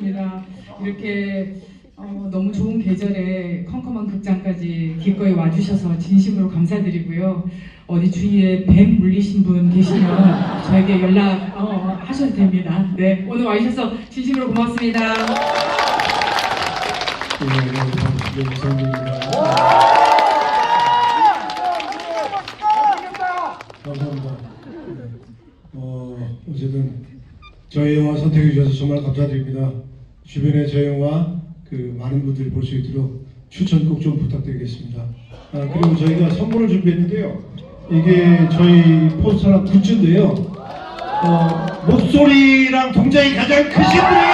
반갑습니다. 이렇게 어, 너무 좋은 계절에 컴컴한 극장까지 기꺼이 와주셔서 진심으로 감사드리고요. 어디 주위에 뱀 물리신 분 계시면 저에게 연락 어, 하셔도 됩니다. 네, 오늘 와주셔서 진심으로 고맙습니다. 네, 감사합니다. 감사합니다. 어, 어쨌든 저희 영화 선택해 주셔서 정말 감사드립니다. 주변에 저희 영화 그 많은 분들이 볼 수 있도록 추천 꼭 좀 부탁드리겠습니다. 아, 그리고 저희가 선물을 준비했는데요. 이게 저희 포스터랑 굿즈인데요. 어, 목소리랑 동작이 가장 크신 저희가